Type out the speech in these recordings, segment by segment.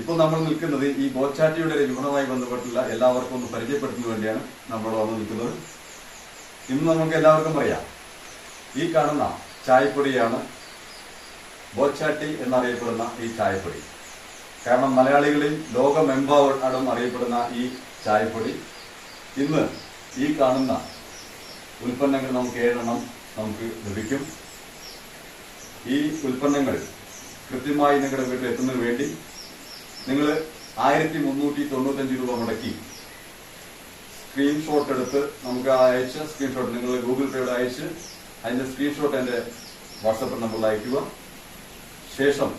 ഇപ്പോൾ നമ്മൾ നിൽക്കുന്നത് ഈ ഗോച്ചാറ്റിയുടെ വിപണവുമായി ബന്ധപ്പെട്ടുള്ള എല്ലാവർക്കും ഒന്ന് പരിചയപ്പെടുത്തുന്നതിന് വേണ്ടിയാണ് നമ്മൾ വന്ന് നിൽക്കുന്നത്. ഇന്ന് നമുക്ക് എല്ലാവർക്കും അറിയാം. ഈ കാണുന്ന ചായപ്പൊടിയാണ് ബോച്ചാട്ടി എന്നറിയപ്പെടുന്ന ഈ ചായപ്പൊടി. കാരണം മലയാളികളിൽ ലോകമെമ്പാടും അറിയപ്പെടുന്ന ഈ ചായപ്പൊടി. ഇന്ന് ഈ കാണുന്ന ഉൽപ്പന്നങ്ങൾ നമുക്ക് ഏഴെണ്ണം നമുക്ക് ലഭിക്കും? ഈ ഉൽപ്പന്നങ്ങൾ കൃത്യമായി നിങ്ങളുടെ വീട്ടിൽ എത്തുന്നതിന് വേണ്ടി നിങ്ങൾ ആയിരത്തി മുന്നൂറ്റി തൊണ്ണൂറ്റഞ്ച് രൂപ മുടക്കി സ്ക്രീൻഷോട്ട് എടുത്ത് നമുക്ക് അയച്ച് സ്ക്രീൻഷോട്ട് നിങ്ങൾ ഗൂഗിൾ പേയുടെ അയച്ച് അതിന്റെ സ്ക്രീൻഷോട്ട് എന്റെ വാട്സപ്പ് നമ്പറിൽ അയക്കുക ശേഷം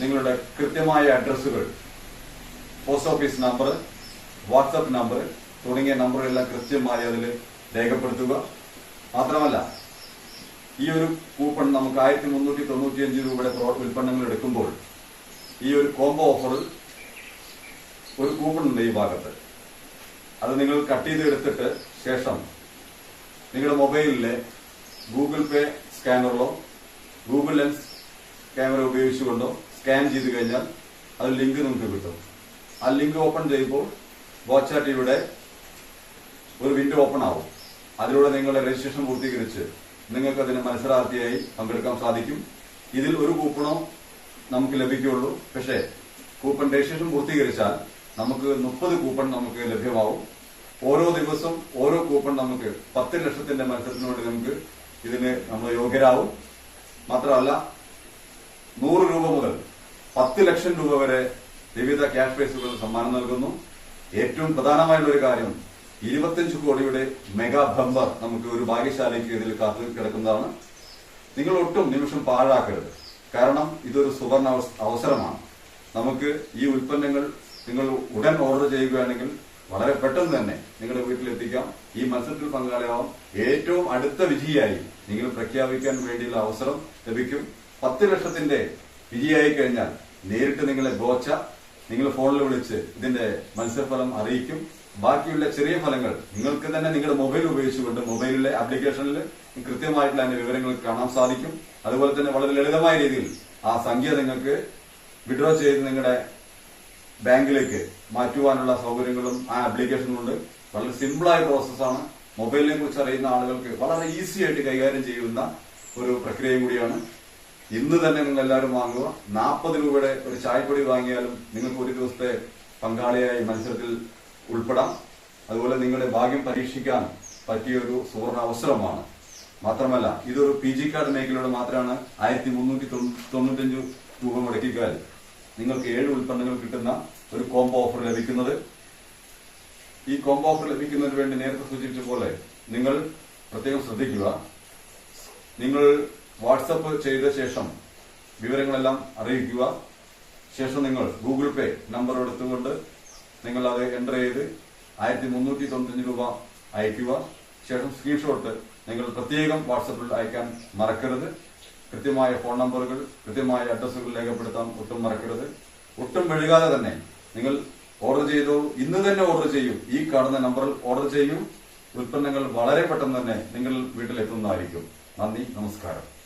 നിങ്ങളുടെ കൃത്യമായ അഡ്രസ്സുകൾ post office number WhatsApp number തുടങ്ങിയ നമ്പറുകളെല്ലാം കൃത്യമായി അതിൽ രേഖപ്പെടുത്തുക. മാത്രമല്ല ഈ ഒരു കൂപ്പൺ നമുക്ക് ആയിരത്തി മുന്നൂറ്റി തൊണ്ണൂറ്റി അഞ്ച് രൂപയുടെ ഉൽപ്പന്നങ്ങൾ എടുക്കുമ്പോൾ ഈ ഒരു കോംബോ ഓഫറിൽ ഒരു കൂപ്പൺ ഉണ്ട് ഈ ഭാഗത്ത്. അത് നിങ്ങൾ കട്ട് ചെയ്ത് എടുത്തിട്ട് ശേഷം നിങ്ങളുടെ മൊബൈലിലെ ഗൂഗിൾ പേ സ്കാനറിലോ ഗൂഗിൾ ലെൻസ് ക്യാമറ ഉപയോഗിച്ചുകൊണ്ടോ സ്കാൻ ചെയ്ത് കഴിഞ്ഞാൽ അത് ലിങ്ക് നമുക്ക് കിട്ടും. ആ ലിങ്ക് ഓപ്പൺ ചെയ്യുമ്പോൾ വാച്ചാ ഒരു വിൻഡോ ഓപ്പൺ ആവും. അതിലൂടെ നിങ്ങളുടെ രജിസ്ട്രേഷൻ പൂർത്തീകരിച്ച് നിങ്ങൾക്ക് അതിന് മത്സരാർത്ഥിയായി പങ്കെടുക്കാൻ സാധിക്കും. ഇതിൽ ഒരു കൂപ്പണോ നമുക്ക് ലഭിക്കുകയുള്ളൂ. പക്ഷേ കൂപ്പൺ രജിസ്ട്രേഷൻ പൂർത്തീകരിച്ചാൽ നമുക്ക് മുപ്പത് കൂപ്പൺ നമുക്ക് ലഭ്യമാവും. ഓരോ ദിവസം ഓരോ കൂപ്പൺ നമുക്ക് പത്ത് ലക്ഷത്തിന്റെ മത്സരത്തിന് വേണ്ടി നമുക്ക് ഇതിന് നമ്മൾ യോഗ്യരാവും. മാത്രമല്ല നൂറ് രൂപ മുതൽ പത്ത് ലക്ഷം രൂപ വരെ വിവിധ ക്യാഷ് പ്രൈസുകൾ സമ്മാനം നൽകുന്നു. ഏറ്റവും പ്രധാനമായിട്ടുള്ള ഒരു കാര്യം ഇരുപത്തിയഞ്ച് കോടിയുടെ മെഗാ ബമ്പർ നമുക്ക് ഒരു ഭാഗ്യശാലിക്ക് ഇതിൽ കാത്തു കിടക്കുന്നതാണ്. നിങ്ങൾ ഒട്ടും നിമിഷം പാഴാക്കരുത്. കാരണം ഇതൊരു സുവർണ അവസരമാണ്. നമുക്ക് ഈ ഉൽപ്പന്നങ്ങൾ നിങ്ങൾ ഉടൻ ഓർഡർ ചെയ്യുകയാണെങ്കിൽ വളരെ പെട്ടെന്ന് തന്നെ നിങ്ങളുടെ വീട്ടിലെത്തിക്കാം. ഈ മത്സരത്തിൽ പങ്കാളിയാവാം ഏറ്റവും അടുത്ത വിജയിയായി നിങ്ങൾ പ്രഖ്യാപിക്കാൻ വേണ്ടിയുള്ള അവസരം ലഭിക്കും. പത്ത് ലക്ഷത്തിന്റെ വിജയിയായി കഴിഞ്ഞാൽ നേരിട്ട് നിങ്ങളെ ബോച്ച നിങ്ങൾ ഫോണിൽ വിളിച്ച് ഇതിന്റെ മത്സരഫലം അറിയിക്കും. ബാക്കിയുള്ള ചെറിയ ഫലങ്ങൾ നിങ്ങൾക്ക് തന്നെ നിങ്ങളുടെ മൊബൈൽ ഉപയോഗിച്ചുകൊണ്ട് മൊബൈലിലെ ആപ്ലിക്കേഷനിൽ കൃത്യമായിട്ടുള്ള അതിന്റെ വിവരങ്ങൾ കാണാൻ സാധിക്കും. അതുപോലെ തന്നെ വളരെ ലളിതമായ രീതിയിൽ ആ സംഖ്യ നിങ്ങൾക്ക് വിഡ്രോ ചെയ്ത് നിങ്ങളുടെ ബാങ്കിലേക്ക് മാറ്റുവാനുള്ള സൗകര്യങ്ങളും ആ ആപ്ലിക്കേഷനിലുണ്ട് വളരെ സിമ്പിളായ പ്രോസസ്സാണ് മൊബൈലിനെ കുറിച്ച് അറിയുന്ന ആളുകൾക്ക് വളരെ ഈസി ആയിട്ട് കൈകാര്യം ചെയ്യുന്ന ഒരു പ്രക്രിയയും കൂടിയാണ്. ഇന്ന് തന്നെ നിങ്ങൾ എല്ലാവരും വാങ്ങുക. നാൽപ്പത് രൂപയുടെ ഒരു ചായപ്പൊടി വാങ്ങിയാലും നിങ്ങൾക്ക് ഒരു ദിവസത്തെ പങ്കാളിയായി മത്സരത്തിൽ ഉൾപ്പെടാം. അതുപോലെ നിങ്ങളുടെ ഭാഗ്യം പരീക്ഷിക്കാൻ പറ്റിയ ഒരു സുവർണ അവസരമാണ്. മാത്രമല്ല ഇതൊരു പി ജി കാർഡ് മേഖലയോട് മാത്രമാണ് ആയിരത്തി മുന്നൂറ്റി തൊണ്ണൂറ്റഞ്ച് രൂപ മുടക്കിക്കാൽ നിങ്ങൾക്ക് ഏഴ് ഉൽപ്പന്നങ്ങൾ കിട്ടുന്ന ഒരു കോംബോ ഓഫർ ലഭിക്കുന്നത്. ഈ കോംബോ ഓഫർ ലഭിക്കുന്നതിന് വേണ്ടി നേരത്തെ സൂചിപ്പിച്ച പോലെ നിങ്ങൾ പ്രത്യേകം ശ്രദ്ധിക്കുക. നിങ്ങൾ വാട്സപ്പ് ചെയ്ത ശേഷം വിവരങ്ങളെല്ലാം അറിയിക്കുക. ശേഷം നിങ്ങൾ ഗൂഗിൾ പേ നമ്പർ എടുത്തുകൊണ്ട് നിങ്ങൾ അത് എന്റർ ചെയ്ത് ആയിരത്തി മുന്നൂറ്റി തൊണ്ണൂറ്റഞ്ച് രൂപ അയക്കുക ശേഷം സ്ക്രീൻഷോട്ട് നിങ്ങൾ പ്രത്യേകം വാട്സപ്പിൽ അയക്കാൻ മറക്കരുത്. കൃത്യമായ ഫോൺ നമ്പറുകൾ കൃത്യമായ അഡ്രസ്സുകൾ രേഖപ്പെടുത്താൻ ഒട്ടും മറക്കരുത്. ഒട്ടും വെഴുകാതെ തന്നെ നിങ്ങൾ ഓർഡർ ചെയ്തു ഇന്ന് തന്നെ ഓർഡർ ചെയ്യൂ. ഈ കാണുന്ന നമ്പറിൽ ഓർഡർ ചെയ്യൂ. ഉൽപ്പന്നങ്ങൾ വളരെ പെട്ടെന്ന് തന്നെ നിങ്ങൾ വീട്ടിലെത്തുന്നതായിരിക്കും. നന്ദി നമസ്കാരം.